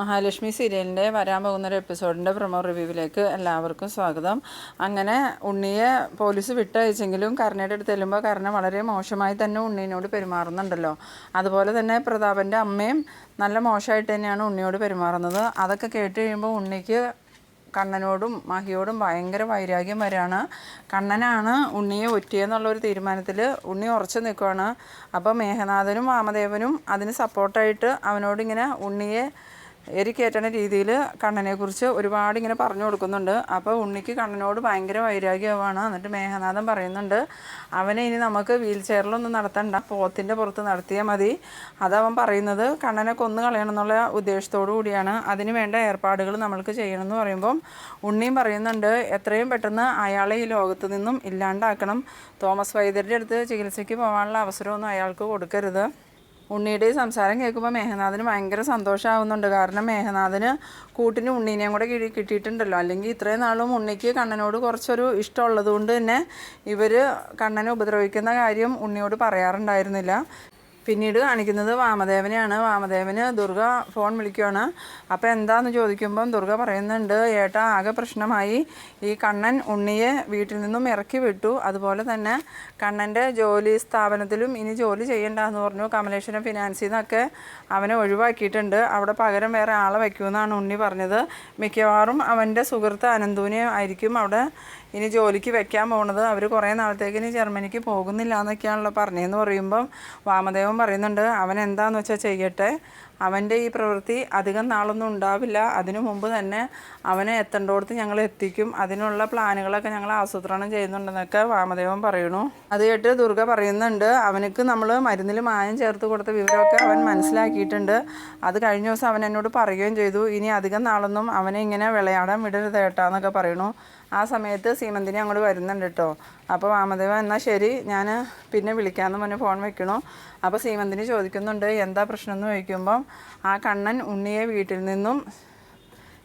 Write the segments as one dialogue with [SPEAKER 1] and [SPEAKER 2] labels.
[SPEAKER 1] മഹാലക്ഷ്മി സീരിയലിന്റെ വരാൻ പോകുന്ന ഒരു എപ്പിസോഡിന്റെ പ്രൊമോ റിവ്യൂവിലേക്ക് എല്ലാവർക്കും സ്വാഗതം. അങ്ങനെ ഉണ്ണിയെ പോലീസ് വിട്ടയച്ചെങ്കിലും കരുണയുടെ അടുത്ത് ചെല്ലുമ്പോൾ കരുണ വളരെ മോശമായി തന്നെ ഉണ്ണീനോട് പെരുമാറുന്നുണ്ടല്ലോ. അതുപോലെ തന്നെ പ്രതാപന്റെ അമ്മയും നല്ല മോശമായിട്ട് തന്നെയാണ് ഉണ്ണിയോട് പെരുമാറുന്നത്. അതൊക്കെ കേട്ട് കഴിയുമ്പോൾ ഉണ്ണിക്ക് കണ്ണനോടും മഹിയോടും ഭയങ്കര വൈരാഗ്യം വരികയാണ്. കണ്ണനാണ് ഉണ്ണിയെ ഒറ്റിയെന്നുള്ളൊരു തീരുമാനത്തിൽ ഉണ്ണി ഉറച്ചു നിൽക്കുകയാണ്. അപ്പോൾ മേഘനാഥനും വാമദേവനും അതിന് സപ്പോർട്ടായിട്ട് അവനോടിങ്ങനെ ഉണ്ണിയെ എരിക്കേറ്റണ രീതിയിൽ കണ്ണനെക്കുറിച്ച് ഒരുപാട് ഇങ്ങനെ പറഞ്ഞു കൊടുക്കുന്നുണ്ട്. അപ്പോൾ ഉണ്ണിക്ക് കണ്ണനോട് ഭയങ്കര വൈരാഗ്യമാണ് എന്നിട്ട് മേഘനാഥൻ പറയുന്നുണ്ട് അവനെ ഇനി നമുക്ക് വീൽ ചെയറിലൊന്നും നടത്തണ്ട. പോത്തിന്റെ പുറത്ത് നടത്തിയാൽ മതി. അതവൻ പറയുന്നത് കണ്ണനെ കൊന്നു കളയണം എന്നുള്ള ഉദ്ദേശത്തോടു കൂടിയാണ്. അതിന് വേണ്ട ഏർപ്പാടുകൾ നമ്മൾക്ക് ചെയ്യണമെന്ന് പറയുമ്പം ഉണ്ണിയും പറയുന്നുണ്ട് എത്രയും പെട്ടെന്ന് അയാളെ ഈ ലോകത്ത് നിന്നും ഇല്ലാണ്ടാക്കണം. തോമസ് വൈദ്യരുടെ അടുത്ത് ചികിത്സയ്ക്ക് പോകാനുള്ള അവസരമൊന്നും അയാൾക്ക് കൊടുക്കരുത്. ഉണ്ണിയുടെ സംസാരം കേൾക്കുമ്പോൾ മേഘനാഥിന് ഭയങ്കര സന്തോഷമാവുന്നുണ്ട് കാരണം മേഘനാഥിന് കൂട്ടിന് ഉണ്ണീനെയും കൂടെ കിട്ടിയിട്ടുണ്ടല്ലോ. അല്ലെങ്കിൽ ഇത്രയും നാളും ഉണ്ണിക്ക് കണ്ണനോട് കുറച്ചൊരു ഇഷ്ടമുള്ളത് കൊണ്ട് തന്നെ ഇവർ കണ്ണനെ ഉപദ്രവിക്കുന്ന കാര്യം ഉണ്ണിയോട് പറയാറുണ്ടായിരുന്നില്ല. പിന്നീട് കാണിക്കുന്നത് വാമദേവനെയാണ്. വാമദേവന് ദുർഗ ഫോൺ വിളിക്കുകയാണ് അപ്പോൾ എന്താന്ന് ചോദിക്കുമ്പം ദുർഗ പറയുന്നുണ്ട് ഏട്ട ആകെ പ്രശ്നമായി. ഈ കണ്ണൻ ഉണ്ണിയെ വീട്ടിൽ നിന്നും ഇറക്കി വിട്ടു. അതുപോലെ തന്നെ കണ്ണന്റെ ജോലി സ്ഥാപനത്തിലും ഇനി ജോലി ചെയ്യണ്ട എന്ന് പറഞ്ഞു. കമലേശ്വരം ഫിനാൻസിൽ നിന്നൊക്കെ അവനെ ഒഴിവാക്കിയിട്ടുണ്ട്. അവിടെ പകരം വേറെ ആളെ വയ്ക്കുമെന്നാണ് ഉണ്ണി പറഞ്ഞത്. മിക്കവാറും അവന്റെ സുഹൃത്ത് അനന്തുവിനെ ആയിരിക്കും അവിടെ ഇനി ജോലിക്ക് വെക്കാൻ പോകുന്നത് അവർ കുറേ നാളത്തേക്ക് ഇനി ജർമ്മനിക്ക് പോകുന്നില്ല എന്നൊക്കെയാണല്ലോ പറഞ്ഞതെന്ന് പറയുമ്പം വാമദേവൻ പറയുന്നുണ്ട് അവൻ എന്താന്ന് വെച്ചാൽ ചെയ്യട്ടെ? അവന്റെ ഈ പ്രവൃത്തി അധികം നാളൊന്നും ഉണ്ടാവില്ല. അതിനു മുമ്പ് തന്നെ അവനെ എത്തേണ്ടോടത്ത് ഞങ്ങൾ എത്തിക്കും. അതിനുള്ള പ്ലാനുകളൊക്കെ ഞങ്ങൾ ആസൂത്രണം ചെയ്യുന്നുണ്ടെന്നൊക്കെ വാമദേവൻ പറയുന്നു. അത് കേട്ട് ദുർഗ പറയുന്നുണ്ട്. അവനക്ക് നമ്മൾ മരുന്നിൽ മായം ചേർത്ത് കൊടുത്ത വിവരമൊക്കെ അവൻ മനസ്സിലാക്കിയിട്ടുണ്ട്. അത് കഴിഞ്ഞ ദിവസം അവൻ എന്നോട് പറയുകയും ചെയ്തു. ഇനി അധികം നാളൊന്നും അവനെ ഇങ്ങനെ വിളയാടാൻ വിടരുത് കേട്ടാന്നൊക്കെ പറയുന്നു. ആ സമയത്ത് സീമന്തിനി അങ്ങോട്ട് വരുന്നുണ്ട് കേട്ടോ. അപ്പോൾ വാമദേവൻ എന്നാൽ ശരി ഞാൻ പിന്നെ വിളിക്കാമെന്ന് പറഞ്ഞ് ഫോൺ വെക്കണു അപ്പോൾ സീമന്തിനി ചോദിക്കുന്നുണ്ട് എന്താ പ്രശ്നം? എന്ന് ചോദിക്കുമ്പം ആ കണ്ണൻ ഉണ്ണിയെ വീട്ടിൽ നിന്നും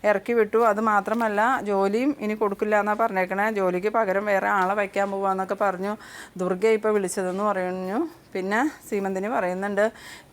[SPEAKER 1] ഇറക്കി വിട്ടു. അത് മാത്രമല്ല ജോലിയും ഇനി കൊടുക്കില്ല എന്നാണ് പറഞ്ഞേക്കണേ. ജോലിക്ക് പകരം വേറെ ആളെ വയ്ക്കാൻ പോവാന്നൊക്കെ പറഞ്ഞു ദുർഗ ഇപ്പോൾ വിളിച്ചതെന്ന് പറഞ്ഞു. പിന്നെ സീമന്തിന് പറയുന്നുണ്ട്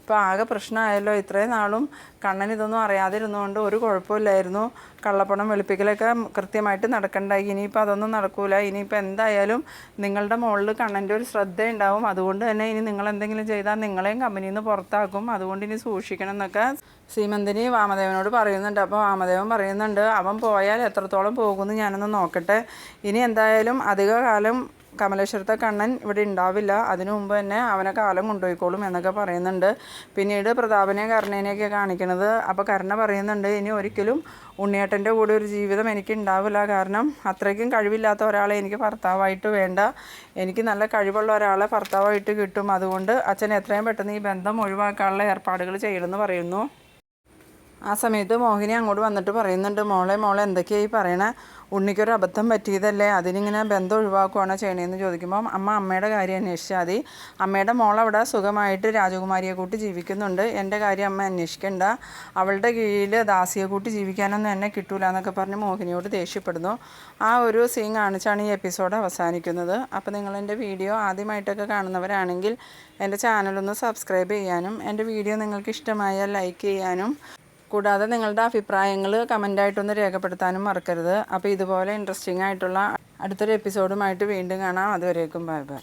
[SPEAKER 1] ഇപ്പോൾ ആകെ പ്രശ്നമായല്ലോ. ഇത്രയും നാളും കണ്ണൻ ഇതൊന്നും അറിയാതിരുന്നുകൊണ്ട് ഒരു കുഴപ്പമില്ലായിരുന്നു. കള്ളപ്പണം വെളുപ്പിക്കലൊക്കെ കൃത്യമായിട്ട് നടക്കണ്ടായി ഇനിയിപ്പോൾ അതൊന്നും നടക്കൂല. ഇനിയിപ്പോൾ എന്തായാലും നിങ്ങളുടെ മുകളിൽ കണ്ണന്റെ ഒരു ശ്രദ്ധ ഉണ്ടാവും അതുകൊണ്ട് തന്നെ ഇനി നിങ്ങൾ എന്തെങ്കിലും ചെയ്താൽ നിങ്ങളെയും കമ്പനിയിൽ നിന്ന് പുറത്താക്കും. അതുകൊണ്ട് ഇനി സൂക്ഷിക്കണം എന്നൊക്കെ സീമന്തിനി വാമദേവനോട് പറയുന്നുണ്ട്. അപ്പോൾ വാമദേവൻ പറയുന്നുണ്ട് അവൻ പോയാൽ എത്രത്തോളം പോകുമെന്ന് ഞാനൊന്ന് നോക്കട്ടെ. ഇനി എന്തായാലും അധിക കാലം കമലേശ്വരത്തെ കണ്ണൻ ഇവിടെ ഉണ്ടാവില്ല. അതിനു മുമ്പ് തന്നെ അവനെ കാലം കൊണ്ടുപോയിക്കോളും എന്നൊക്കെ പറയുന്നുണ്ട്. പിന്നീട് പ്രതാപനെ കരുണേനെയൊക്കെ കാണിക്കുന്നത് അപ്പോൾ കരുണ പറയുന്നുണ്ട് ഇനി ഒരിക്കലും ഉണ്ണിയേട്ടന്റെ കൂടെ ഒരു ജീവിതം എനിക്ക് ഉണ്ടാവില്ല. കാരണം അത്രയ്ക്കും കഴിവില്ലാത്ത ഒരാളെ എനിക്ക് ഭർത്താവായിട്ട് വേണ്ട. എനിക്ക് നല്ല കഴിവുള്ള ഒരാളെ ഭർത്താവായിട്ട് കിട്ടും. അതുകൊണ്ട് അച്ഛൻ എത്രയും പെട്ടെന്ന് ഈ ബന്ധം ഒഴിവാക്കാനുള്ള ഏർപ്പാടുകൾ ചെയ്യണമെന്ന് പറയുന്നു. ആ സമയത്ത് മോഹിനി അങ്ങോട്ട് വന്നിട്ട് പറയുന്നുണ്ട് മോളെ മോളെ എന്തൊക്കെയായി പറയണേ? ഉണ്ണിക്കൊരു അബദ്ധം പറ്റിയതല്ലേ? അതിനിങ്ങനെ ബന്ധം ഒഴിവാക്കുകയാണോ ചെയ്യണേന്ന് ചോദിക്കുമ്പോൾ അമ്മ അമ്മയുടെ കാര്യം അന്വേഷിച്ചാൽ മതി. അമ്മയുടെ മോളവിടെ സുഖമായിട്ട് രാജകുമാരിയെ കൂട്ടി ജീവിക്കുന്നുണ്ട്. എന്റെ കാര്യം അമ്മ അന്വേഷിക്കണ്ട. അവളുടെ കീഴിൽ ദാസിയെ കൂട്ടി ജീവിക്കാനൊന്നും എന്നെ കിട്ടൂല എന്നൊക്കെ പറഞ്ഞ് മോഹിനിയോട് ദേഷ്യപ്പെടുന്നു. ആ ഒരു സീൻ കാണിച്ചാണ് ഈ എപ്പിസോഡ് അവസാനിക്കുന്നത്. അപ്പോൾ നിങ്ങൾ എന്റെ വീഡിയോ ആദ്യമായിട്ടൊക്കെ കാണുന്നവരാണെങ്കിൽ എന്റെ ചാനലൊന്ന് സബ്സ്ക്രൈബ് ചെയ്യാനും എന്റെ വീഡിയോ നിങ്ങൾക്ക് ഇഷ്ടമായാൽ ലൈക്ക് ചെയ്യാനും കൂടാതെ നിങ്ങളുടെ അഭിപ്രായങ്ങൾ കമന്റായിട്ടൊന്ന് രേഖപ്പെടുത്താനും മറക്കരുത്. അപ്പോൾ ഇതുപോലെ ഇൻട്രസ്റ്റിംഗ് ആയിട്ടുള്ള അടുത്തൊരു എപ്പിസോഡുമായിട്ട് വീണ്ടും കാണാം. അതുവരേക്കും ബൈ ബൈ